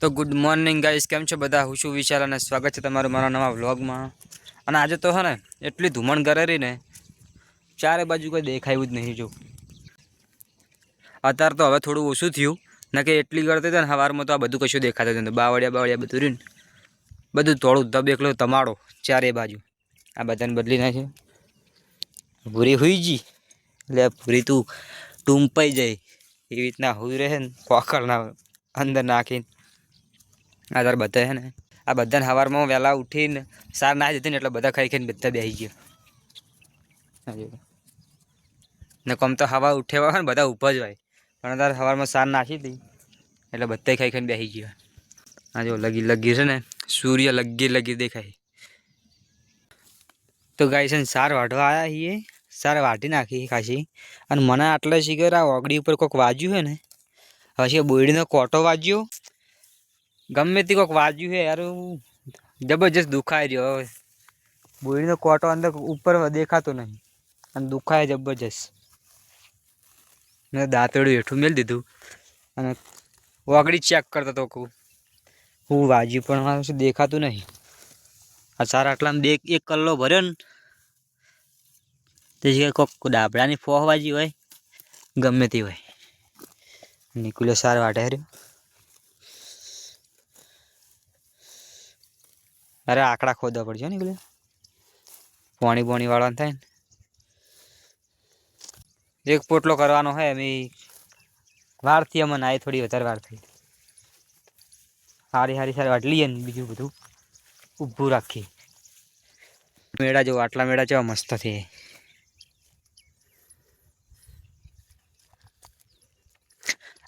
તો good morning guys કેમ છો બધા? હું છું વિશાલ અને સ્વાગત છે તમારું મારા નવા વ્લોગમાં અને આજે તો હે ને, એટલી ધૂમણ કરેલી ને, ચારે બાજુ કોઈ દેખાયું જ નહીં, જો. અત્યારે તો હવે થોડું ઓછું થયું. ના કે એટલી કરતી હતી ને સવારમાં તો આ બધું કશું દેખાતું હતું બાવળિયા બાવળિયા બધું રહ્યું બધું થોડું ધબ એકલો તમારો ચારે બાજુ. આ બધાને બદલી નાખે. ભૂરી હોઈ જી એટલે ભૂરી તું ટૂંપાઈ જાય. એવી રીતના હોઈ રહે ને કોકરના અંદર નાખીને. આ તાર બધા હે ને. આ બધાને સવારમાં વહેલા ઉઠીને સાર ના જતી ને એટલે બધા ખાઈ ખાઈને બધા બેસી ગયા. ને કોમ તો હવા ઉઠેવા હોય ને બધા ઉપજ હોય. પણ તારે સવારમાં સાર નાખી હતી એટલે બધા ખાઈ ખાઈને બેસી ગયા. હા જો લગી લગી છે ને, સૂર્ય લગી લગી દેખાય. તો ગાય છે ને સાર વાઢવા આવ્યા છીએ. સાર વાઢી નાખી ખાસી. અને મને આટલે શીખર આ ઓગડી ઉપર કોઈક વાજ્યું હોય ને. પછી બોયડીનો કોટો વાજ્યો. ગમે તે કોઈક વાજ્યું છે યાર જબરજસ્ત દુખાઈ રહ્યો હવે. બોરીનો કોટો અંદર ઉપર દેખાતો નહીં. અને દુખાય જબરજસ્ત. મેં દાંતડું હેઠું મેળ દીધું. અને ઓગળી ચેક કરતો હતો કહું, હું વાજ્યું પણ મારે દેખાતું નહીં? આ સારા આટલામાં બે એક કલ્લો ભર્યો ને, તે જગ્યાએ કોઈક ડાબડાની ફોહ વાજી હોય, ગમે તે હોય. નિકુલે સાર વાટે હાર્યો. અરે આકડા ખોદવા પડશે ને પેલે પોણી પોણી વાળવાનું થાય ને. એક પોટલો કરવાનો હોય એમ વારથી અમને આવી થોડી વધારે વાર થઈ. સારી સારી સારી વાટલી ને બીજું બધું. ઊભું રાખીએ. મેળા જો, આટલા મેળા જેવા મસ્ત થઈ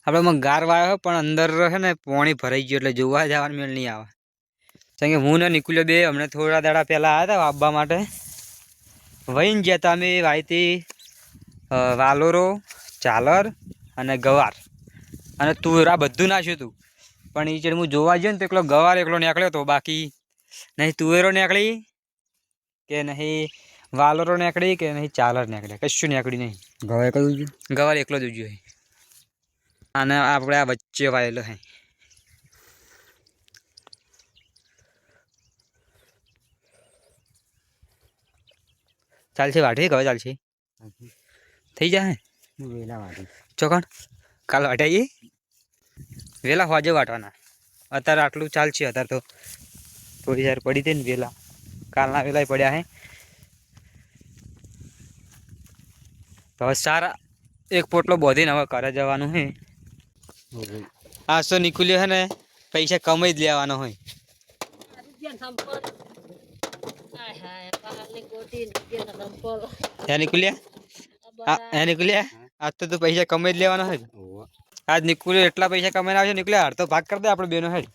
આપણે ગાર વાયો પણ અંદર છે ને પોણી ભરાઈ ગયું એટલે જોવા જવાનું મેળ નહીં આવે. કારણ કે હું ને નીકળ્યો બે હમણાં થોડા દાડા પહેલાં આવ્યા હતા વાવવા માટે. વહીને ગયા હતા અમે વાયતી વાલોરો ચાલર અને ગવાર. અને તુર આ બધું નાખ્યું હતું પણ એ હું જોવા જઈએ ને તો એકલો ગવાર એકલો નીકળ્યો હતો બાકી નહીં તુવેરો નીકળી કે નહીં વાલોરો નીકળી કે નહીં ચાલર નીકળ્યા. કશું નીકળી નહીં. ગવાય એકલો ગવાર એકલો જ ઉજ્યો અને આપણે આ વચ્ચે વાયેલો હે ચાલશે વાઢી કવે ચાલશે? થઈ જાય? વેલા વાઢી ચોકણ કાલ વાટાઈએ વેલા હોજે વાટવાના અત્યારે આટલું ચાલશે અત્યારે તો થોડી વાર પડી હતી ને વેલા. કાલના વેલા પડ્યા હે. તો હવે સારા એક પોટલો બોધીને હવે ઘરે જવાનું હે. આ તો નીકળ્યો હે ને? પૈસા કમાઈ જ લેવાનો હોય આજ તો તું પૈસા કમાઈ જ લેવાનો આજ નીકળ્યો એટલા પૈસા કમાઈને આવશે નીકળ્યા અડધો ભાગ કરી દે આપણે બેનો હેડ.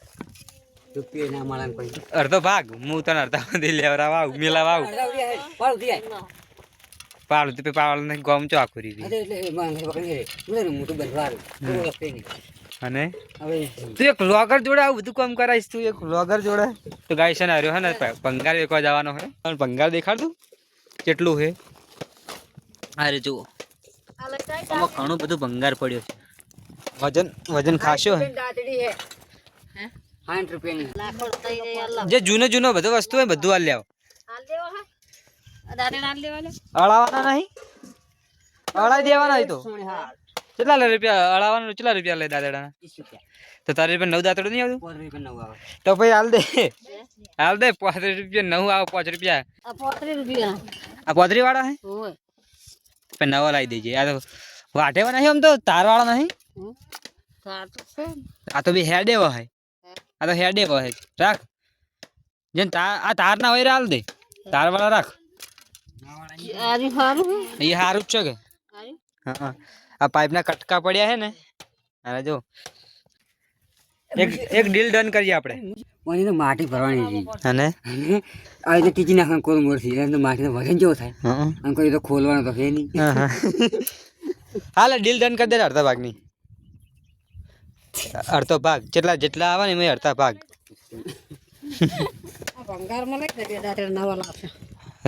અડધો ભાગ? હું તને અડધા માંથી લેવડાવા આવું મિલાવા આવું. પાડું ગમ ચો આખું અને? તું એક લોગર જોડે આવું બધું કામ કરાવીશ, તું એક લોગર જોડે? તો ગાય છે ને હાર્યો હે ને ભંગાર વેચવા જવાનો હે ભંગાર દેખાડતું કેટલું હે અરે જુઓ. આમાં ઘણું બધું ભંગાર પડ્યો છે. વજન વજન ખાશો હે? જે જૂનો જૂનો બધો વસ્તુ હોય બધું હાલ લેવો. અળાવાના નહીં? અળાઈ દેવાના હોય તો. કેટલા લે રૂપિયા? અળાવાના કેટલા રૂપિયા લે દાદાડાના ત્રીસ રૂપિયા. તો તારી રૂપિયા નવ દાતડું નહીં આવતું? પાંચ રૂપિયા નવ આવે. તો પછી હાલ દે. હાલ દે પાંત્રીસ રૂપિયા નવ આવે પાંચ રૂપિયા. આ પોતરી વાળા હે? પણ નવા લાવી દેજે. આ તો વાટેવા નહીં આમ તો તાર વાળા નહીં? આ તો બી હેડે હોય આ તો હેડે હોય રાખ. જેમ તાર આ તાર ના હોય હાલ દે. તાર વાળા રાખ. એ સારું જ છે કે. હા હા. આ પાઇપના કટકા પડ્યા છે ને અરે જો એક એક ડીલ ડન કરીએ આપણે. મને તો માટી ભરવાની છે. અને? આ રીતે ટીચી નાખવાનું કોલ મોરથી એટલે માટી વજન જેવો થાય. હા અને કોઈ તો ખોલવાનો તો છે નહીં. હા હાલે ડીલ ડન કરી દે અડધા ભાગની. અડધો ભાગ જેટલા જેટલા આવે ને એમાં અડધા ભાગ.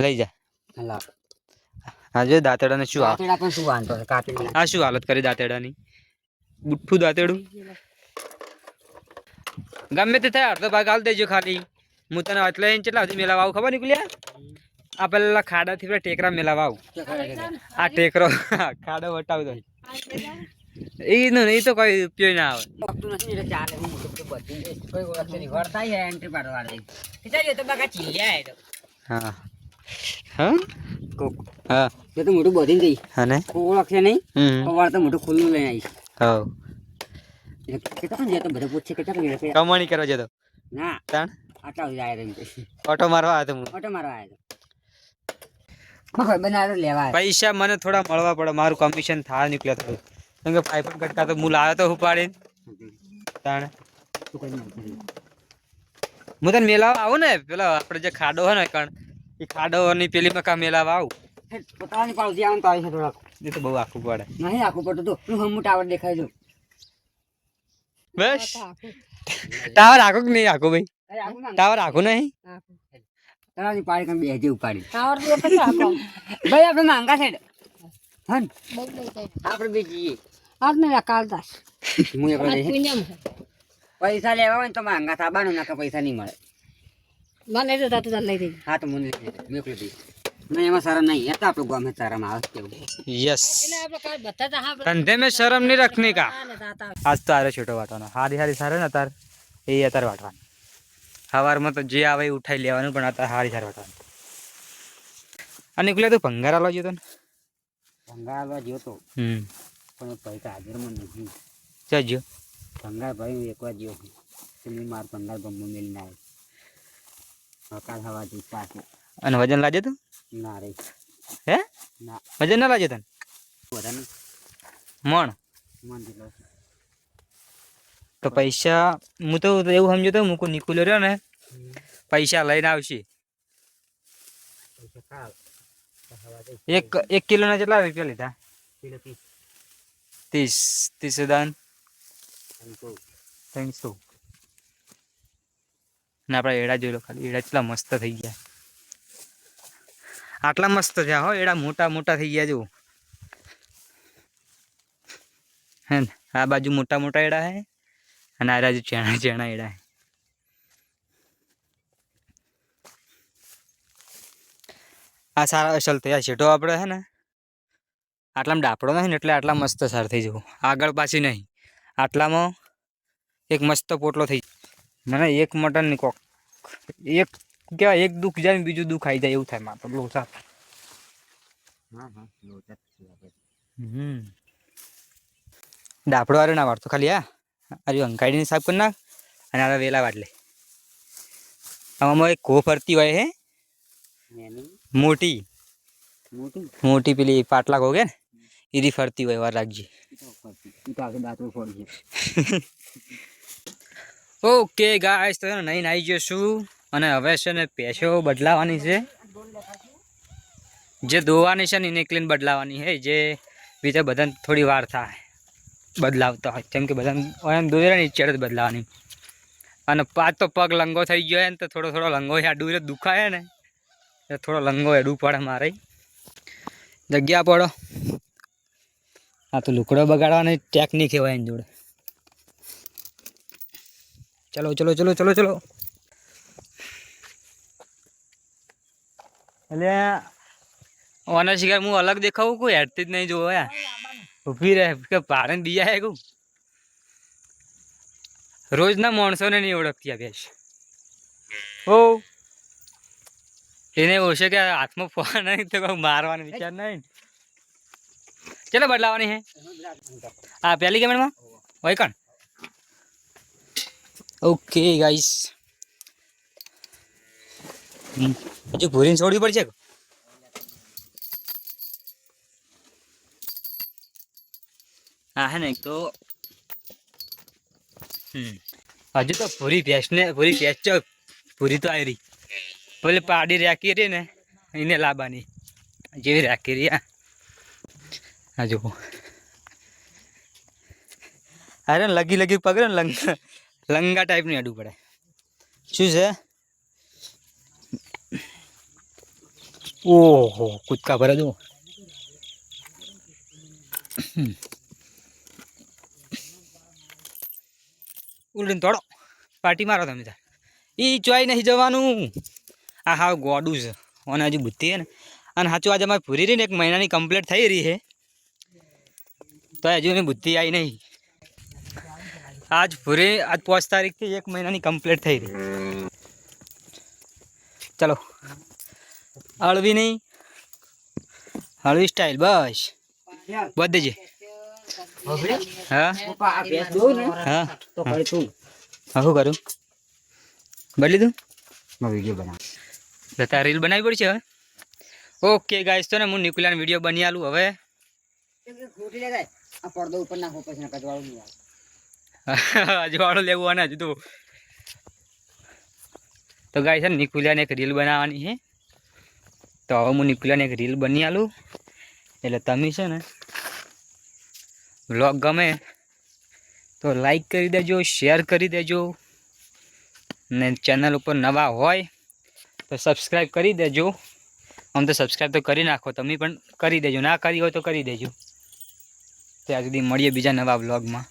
લઈ જા. હલા હા જો દાંતડાને શું આ પણ શું વાંધો કાપી આ શું હાલત કરી દાંતેડાની બુઠ્ઠું દાંતેડું ગમે તે થાય અડધો ભાગ હાલ દેજો ખાલી. હું તને એટલે કેટલા સુધી મેળાવા આવું ખબર નીકળ્યા આ પેલા ખાડાથી પેલા ટેકરા મેળાવા આવું. આ ટેકરો ખાડો વટાવી દો એનો એ તો કોઈ ઉપયોગ ના આવે. હા. હા? કોક હા. તો મોટું બધીને જઈ અને? ઓળખશે નહીં? હમ. તો મોટું ખુલ્લું લઈને આવીશ. હા એટલે કેટલા જાય બધા પૂછશે કેટલા કમાણી કરવા જતો ના. તાણ? આટલા સુધી આવ્યા ઓટો મારવા આવ્યો હું. ઓટો મારવા આવ્યા. પૈસા મને થોડા મળવા પડે. મારું કમિશન થા નીકળ્યો થોડું કેમ કે પાઇપ કટકા તો હું લાવ્યો તો ઉપાડીને. તાણ. હું તને મેલાવા આવું ને? પેલા આપણે જે ખાડો હોય ને કણ એ ખાડોની પેલી મકા મેલાવા આવું. પોતાની આવે ને તો આવી છે થોડાક. એ તો બહુ આખું પડે. નહીં આખું પડતું તો. હું હમું ટાવર દેખાય જો બસ. ટાવર આખું કે નહીં આખું ભાઈ? ટાવર આખું નહીં? તળાવની પાડી કમ બેહજે ઉપાડી. ટાવર તો પછી આખો. ભાઈ આપણે માંગા છે હન આપણે બે જઈએ. આજ ને કાલતા હું. પુણ્યમ પૈસા લેવા હોય ને તો માંગા થાબાનું નાખા પૈસા નહીં મળે. મને તો તાતું તાર લઈ દેજે હા તો મને લઈ દે નહીં એમાં સારા નહીં. હતા આપણું ગામ સારામાં આવે કેવું? યસ. તો ધંધે મેં શરમ નહીં રખની કા. આજ તો આરે છોટો વાટવાનો. હારી હારી સારે ને તાર. એ અત્યારે વાટવાનું. સવારમાં તો જે આવે એ ઉઠાઈ લેવાનું પણ અત્યારે હારી સારી વાટવાનું. અને નીકળ્યા તું ભંગાર આવવા જતો ને? ભંગાર આવવા ગયો તો. હમ. પણ એ પૈસા હાજરમાં નથી. જજો ભંગાર ભાઈ હું એકવાર ગયો માર ભંગાર ગમો મેલીને આવ્યો હકાર હવા જઈ પાછું અને વજન લાજે તું? ના રે. હે? ના. વજન ના લાજે તને? મણ. તો પૈસા હું તો એવું સમજો તો મૂકું નીકળ્યો રહ્યો ને પૈસા લઈને આવશે. એક એક કિલોના કેટલા રૂપિયા લીધા? ત્રીસ. ત્રીસ દાન અને કહું ને આપણે એડા જોઈ લો ખાલી. એડા કેટલા મસ્ત થઈ ગયા. આટલા મસ્ત થયા હો, એડા મોટા મોટા થઈ ગયા, જુઓ. હે ને, આ બાજુ મોટા મોટા એડા હે અને આ બાજુ ચેણા ચેણા એડા હે. આ સારા અસલ થયા છેટો આપણે હે ને. આટલામાં ડાપડો નહીં ને એટલે આટલા મસ્ત સાર થઈ જવું. આગળ પાછી નહીં. આટલામાં એક મસ્ત પોટલો થઈ મને એક મટનની કોક. એક કેવાય એક દુઃખ જાય બીજું દુઃખ આવી જાય એવું થાય મારે લોચા. હમ. ડાપડો વાળો ના વાળતો ખાલી હા. અરે અંકાડીને સાફ કરી નાખ અને આ વેલા વાટલે આમાં એક ઘો ફરતી હોય હે. મોટી. મોટી? મોટી પેલી પાટલા કહો કે ને એરી ફરતી હોય વાર રાખજે. ઓકે ગાઈસ તો નહીં નહીં છું. જશું અને હવે છે ને પેશો બદલાવાની છે. જે ધોવાની છે ને એને ક્લીન બદલાવાની છે. જે બીજા બધાને થોડી વાર થાય. બદલાવતા હોય. કેમ કે બધાને એમ દોરે ને ચેડ બદલાવાની. અને પાછ તો પગ લંગો થઈ ગયો હોય ને, તો થોડો થોડો લંગો આડું એટલે દુખાય ને એટલે થોડો લંગો એડું પડે મારે. જગ્યા પડો. આ તો લુકડો બગાડવાની ટેકનિક કહેવાય એની જોડે. ચલો ચલો ચલો ચલો ચલો એટલે ઓના શિકાર હું અલગ દેખાવું કોઈ હેડતી જ નહીં જોવો યાર ઊભી રહે કે પાડે ને બીજા હે કહું રોજના માણસોને નહીં ઓળખતી આ ભેંસ ઓ એને ઓછે કે હાથમાં ફોન નહીં તો કહું મારવાનો વિચાર નહીં ચલો બદલાવાની હે આ પહેલી કેમેરામાં હોય કણ ઓકે ગાઈસ હજુ ભૂરીને છોડવી પડશે? હા, હે ને તો હજુ તો પૂરી ભેંસને પૂરી ભેંસ છે પૂરી તો આવી રહી પેલી પાડી રાખી રહી ને, એને લાવવાની. જેવી રાખી રહી આ જુઓ. અરે, લગી લગી પકડે ને લંગા. લંગા ટાઈપની અડું પડે. શું છે? ઓહો કૂદકા ભરે દો ઉલડીને તોડો. પાર્ટી મારો તમે તાર એ ચોઈ નહીં જવાનું. આ હા ગોડું છે. અને હજુ બુદ્ધિ છે ને. અને સાચું આજે અમારે પૂરી રહી ને એક મહિનાની કમ્પ્લીટ થઈ રહી છે તો હજુ એની બુદ્ધિ આવી નહીં. આજ પૂરી આજ પાંચ તારીખથી એક મહિનાની કમ્પ્લીટ થઈ રહી. ચલો. હળવી નહીં. હળવી સ્ટાઇલ બસ. બધે હા? હા. તો તું શું કરું? બદલી દઉં? બનાવ જતા રીલ બનાવવી પડશે હવે? ઓકે ગાઈસ તો ને હું નિકુલાનો વીડિયો બની આલું, હવે? અજવાળો લેવું અને હજુ તો ગાય છે નિકુલિયાને એક રીલ બનાવવાની છે તો હવે હું નિકુલિયાને એક રીલ બની આલું. એટલે તમે છે ને, વ્લોગ ગમે તો લાઈક કરી દેજો શેર કરી દેજો. ને ચેનલ ઉપર નવા હોય તો સબસ્ક્રાઈબ કરી દેજો. આમ તો સબસ્ક્રાઈબ તો કરી નાખો, તમે પણ કરી દેજો. ના કરી હોય તો કરી દેજો. ત્યાં સુધી મળીએ બીજા નવા વ્લોગમાં.